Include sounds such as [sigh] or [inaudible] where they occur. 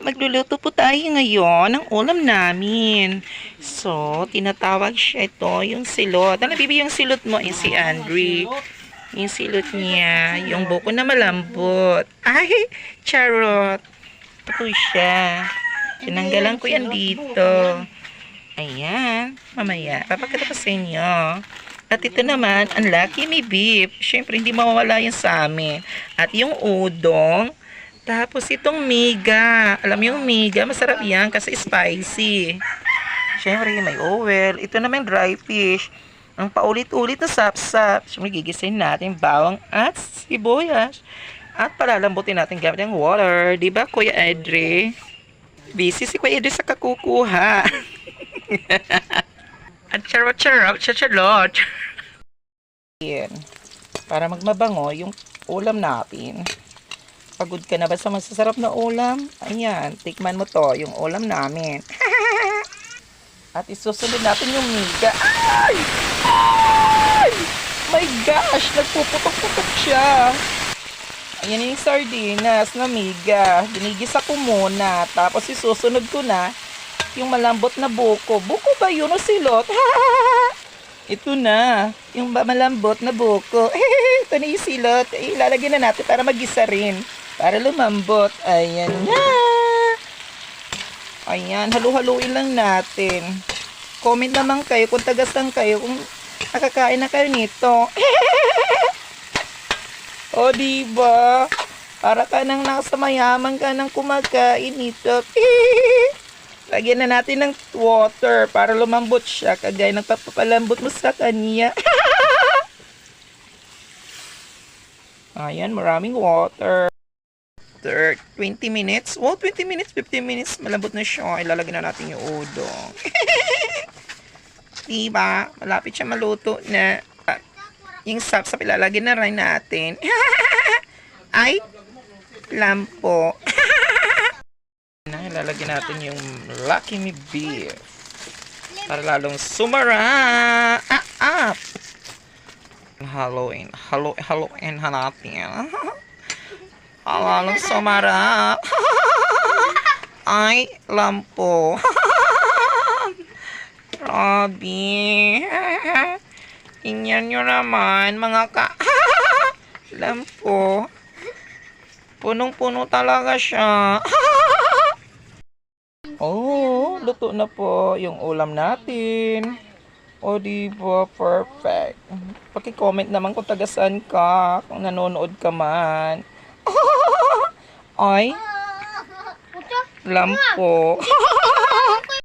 Magluluto po tayo ngayon ng ulam namin. So, tinatawag siya ito, yung silot. Ano, bibi yung silot mo? Yung si Andre. Yung silot niya. Yung buko na malambot. Ay, charot. Ito po siya. Tinanggalan ko yan dito. Ayan. Mamaya, papakita ko sa inyo. At ito naman, ang Lucky Me Beef. Siyempre, hindi mawawala yan sa amin. At yung udong, tapos itong miga. Alam yung miga, masarap yan kasi spicy. Siyempre, may oil. Ito naman dry fish. Ang paulit-ulit na sap-sap. Siyempre, gigisin natin bawang at sibuyas. At palalambutin natin gamit ang water. Ba, Kuya Edre? Busy si Kuya Edre sa kakukuha. [laughs] at charot-charot, charot Yan. Para magmabango yung ulam natin. Pagod ka na ba sa masasarap na ulam? Ayan, tikman mo to, yung ulam namin. [laughs] At isusunod natin yung miga. Ay! Ay! My gosh, nagpuputok-putok siya. Ayan yung sardinas na miga. Dinigisa ko muna. Tapos isusunod ko na yung malambot na buko. Buko ba yun o silot? [laughs] Ito na. Yung malambot na buko. [laughs] Ito na yung silot. Ilalagyan na natin para magisa rin. Para lumambot. Ayan na. Ayan, halu-haluin lang natin. Comment naman kayo kung tagasang kayo kung nakakain na kayo nito. [laughs] o, diba? Para ka nang nasa mayaman ka nang kumakain nito. [laughs] Lagyan na natin ng water para lumambot siya kagaya ng papapalambot mo sa kanya. [laughs] Ayan, maraming water. After 20 minutes, oh, 20 minutes, 15 minutes, malambot na siya. Ilalagyan na natin yung udong. [laughs] diba? Malapit siya maluto na. Ah, yung sapsap ilalagyan na rin natin. [laughs] Ay, lampo. [laughs] na, ilalagyan natin yung Lucky Me Beef. Para lalong sumara. Ah, ah. Halloween. Halo, Halloween ha natin. Lalong sumara. [laughs] Ay, lampo. [laughs] Grabe. Inyan nyo naman, mga ka... [laughs] lampo. Punong-puno talaga siya. oh, luto na po yung ulam natin. O, di ba? Perfect. Paki-comment naman kung taga-saan ka, kung nanonood ka man. Ay, lampo.